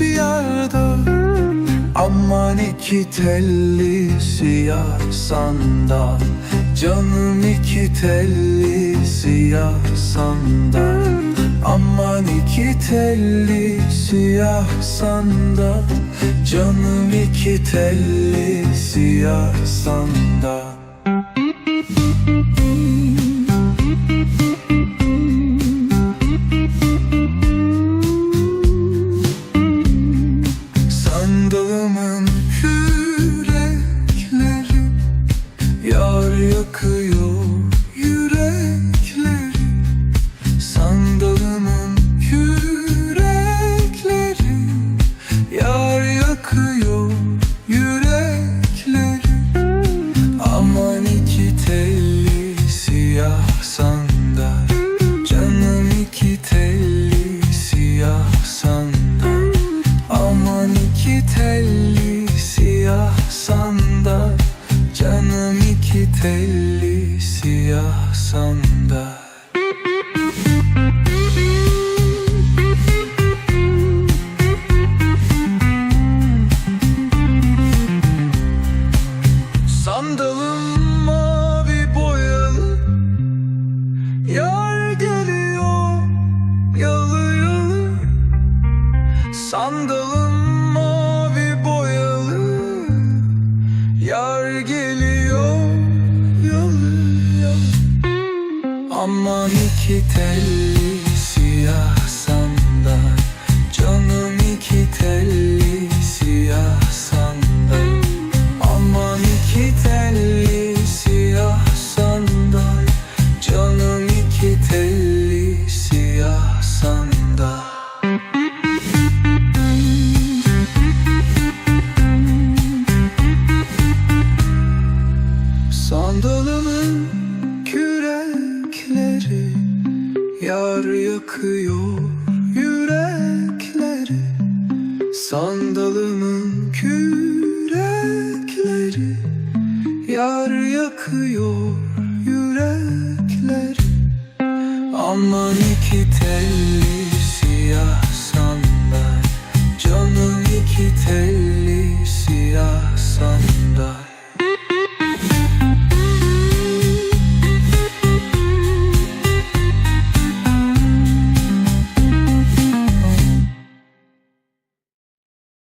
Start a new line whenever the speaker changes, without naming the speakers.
bir yerde. Aman iki telli siyah sandal. Canım iki telli siyah sandal. Aman iki telli siyah sandal. Canım iki telli siyah sandal. Yakıyor Aman iki telli Sandalım mavi boyalı Yar geliyor yalı yalı. Aman iki telli siyah Sandalımın kürekleri Yar yakıyor yürekleri. Sandalımın kürekleri Yar yakıyor yürekleri. Aman iki telli siyah sandal Canım iki telli